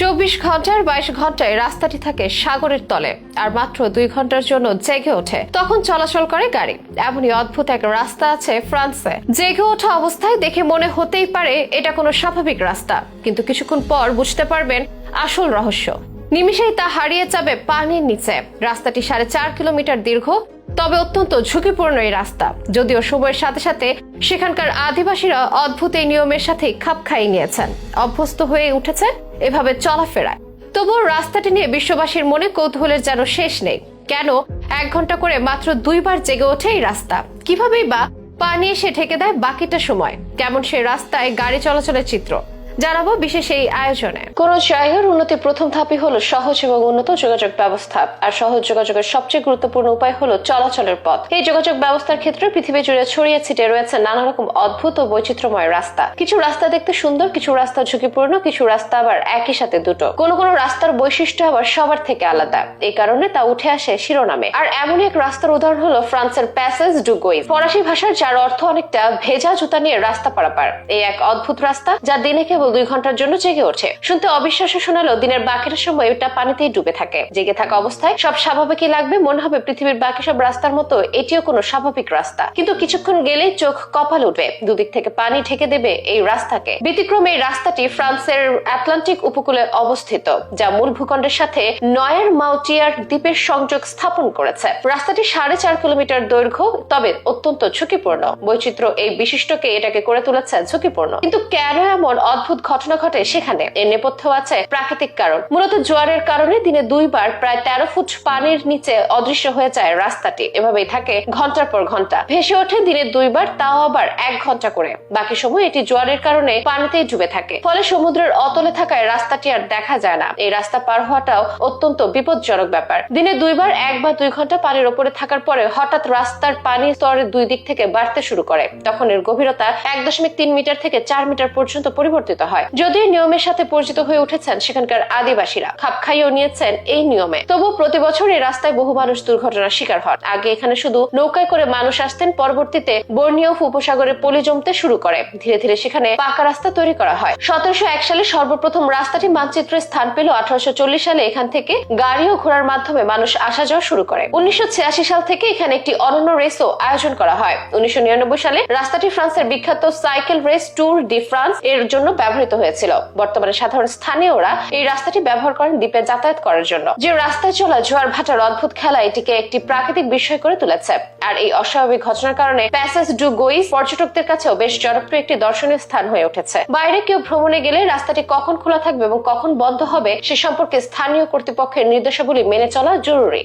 চব্বিশ ঘণ্টার বাইশ ঘন্টায় রাস্তাটি থাকে সাগরের তলে, আর মাত্র দুই ঘণ্টার জন্য জেগে ওঠে। তখন চলাচল করে গাড়ি। এমনই অদ্ভুত এক রাস্তা আছে ফ্রান্সে। জেগে ওঠা অবস্থায় দেখে মনে হতেই পারে এটা কোনো স্বাভাবিক রাস্তা। কিন্তু কিছুক্ষণ পর বুঝতে পারবেন আসল রহস্য। নিমিষেই তা হারিয়ে যাবে পানির নিচে। রাস্তাটি সাড়ে চার কিলোমিটার দীর্ঘ, তবে অত্যন্ত ঝুঁকিপূর্ণ এই রাস্তা। যদিও সময়ের সাথে সাথে সেখানকার আদিবাসীরা অদ্ভুত এই নিয়মের সাথে খাপ খাইয়ে নিয়েছেন। অভ্যস্ত হয়ে উঠেছে এভাবে চলাফেরায়। তবুও রাস্তাটি নিয়ে বিশ্ববাসীর মনে কৌতূহলের যেন শেষ নেই। কেন? এক ঘণ্টা করে মাত্র দুইবার জেগে ওঠে এই রাস্তা। কিভাবেই বা পানি এসে ঠেকে দেয় বাকিটা সময়। কেমন সেই রাস্তায় গাড়ি চলাচলের চিত্র। জানাব বিশেষ এই আয়োজনে। কোন জায়গার উন্নতির প্রথম ধাপই হলো সহজ এবং উন্নত যোগাযোগ ব্যবস্থা। আর সহজ যোগাযোগের সবচেয়ে গুরুত্বপূর্ণ উপায় হলো চলাচলের পথ। এই যোগাযোগ ব্যবস্থার ক্ষেত্রে পৃথিবী জুড়ে ছড়িয়ে ছিটে রয়েছে নানা রকম অদ্ভুত ও বৈচিত্র্যময় রাস্তা। কিছু রাস্তা দেখতে সুন্দর, কিছু রাস্তা ঝুঁকিপূর্ণ, কিছু রাস্তা আবার একই সাথে দুটো। কোন কোন রাস্তার বৈশিষ্ট্য আবার সবার থেকে আলাদা। এই কারণে তা উঠে আসে শিরোনামে। আর এমন এক রাস্তার উদাহরণ হলো ফ্রান্সের প্যাসেজ ডু গোই ফরাসি ভাষার যার অর্থ অনেকটা ভেজা জুতা নিয়ে রাস্তা পারাপার। এই এক অদ্ভুত রাস্তা যা দিনে কেবল দুই ঘণ্টার জন্য জেগে ওঠে। শুনতে অবিশ্বাস্য শোনালেও দিনের বাকিটা সময় এটা পানিতেই ডুবে থাকে। জেগে থাকা অবস্থায় সব স্বাভাবিকই লাগবে, মনে হবে পৃথিবীর বাকি সব রাস্তার মতো এটিও কোনো স্বাভাবিক রাস্তা। কিন্তু কিছুক্ষণ গেলেই চোখ কপাল উঠবে। দুদিক থেকে পানি ঢেকে দেবে এই রাস্তাকে। ব্যতিক্রমে এই রাস্তাটি ফ্রান্সের আটলান্টিক উপকূলে অবস্থিত, যা মূল ভূখণ্ডের সাথে নয়ের মাউটিয়ার দ্বীপের সংযোগ স্থাপন করেছে। রাস্তাটি সাড়ে চার কিলোমিটার দৈর্ঘ্য, তবে অত্যন্ত ঝুঁকিপূর্ণ। বৈচিত্র্য এই বিশিষ্টকে এটাকে করে তুলেছে ঝুঁকিপূর্ণ। কিন্তু কেন এমন অদ্ভুত ঘটনা ঘটে সেখানে। এর নেপথ্য আছে প্রাকৃতিক কারণ। মূলত জোয়ারের কারণে দিনে দুইবার প্রায় তেরো ফুট পানির নিচে অদৃশ্য হয়ে যায় রাস্তাটি। এভাবেই থাকে ঘণ্টার পর ঘণ্টা। ভেসে ওঠে দিনে দুইবার, তাও আবার এক ঘণ্টা করে। বাকি সময় এটি জোয়ারের কারণে পানিতেই ডুবে থাকে। ফলে সমুদ্রের অতলে থাকায় রাস্তাটি আর দেখা যায় না। এই রাস্তা পার হওয়াটাও অত্যন্ত বিপজ্জনক ব্যাপার। দিনে দুইবার, এক বা দুই ঘণ্টা পানির ওপরে থাকার পরে হঠাৎ রাস্তার পানি স্তরের দুই দিক থেকে বাড়তে শুরু করে। তখন এর গভীরতা এক দশমিক তিন মিটার থেকে চার মিটার পর্যন্ত পরিবর্তিত হয়। যদিও নিয়মের সাথে পরিচিত হয়ে উঠেছেন সেখানকার আদিবাসীরা। খাপ খাইয়েও নিয়েছেন এই নিয়মে। তবু প্রতি বছর এই রাস্তায় বহু মানুষ দুর্ঘটনার শিকার হন। আগে এখানে শুধু নৌকায় করে মানুষ আসতেন, পরবর্তীতে বর্ণীয় উপসাগরে পলি জমতে শুরু করে। ধীরে ধীরে সেখানে পাকা রাস্তা তৈরি করা হয়। সতেরোশো এক সালে সর্বপ্রথম রাস্তাটি মানচিত্রে স্থান পেল। আঠারোশো চল্লিশ সালে এখান থেকে গাড়ি ও ঘোড়ার মাধ্যমে মানুষ আসা যাওয়া শুরু করে। উনিশশো ছিয়াশি সাল থেকে এখানে একটি অনন্য রেসও আয়োজন করা হয়। উনিশশো নিরানব্বই সালে রাস্তাটি ফ্রান্সের বিখ্যাত cycle race Tour de France এর জন্য ব্যবহৃত হয়েছিল। বর্তমানে সাধারণ স্থানীয়রা এই রাস্তাটি ব্যবহার করেন দ্বীপে যাতায়াত করার জন্য। যে রাস্তায় চলা জোয়ার ভাটার অদ্ভুত খেলা এটিকে একটি প্রাকৃতিক বিষয় করে তুলেছে। আর এই অস্বাভাবিক ঘটনার কারণে প্যাসেজ ডু গোইস পর্যটকদের কাছেও বেশ জনপ্রিয় একটি দর্শনীয় স্থান হয়ে উঠেছে। বাইরে কেউ ভ্রমণে গেলে রাস্তাটি কখন খোলা থাকবে এবং কখন বন্ধ হবে সে সম্পর্কে স্থানীয় কর্তৃপক্ষের নির্দেশাবলী মেনে চলা জরুরি।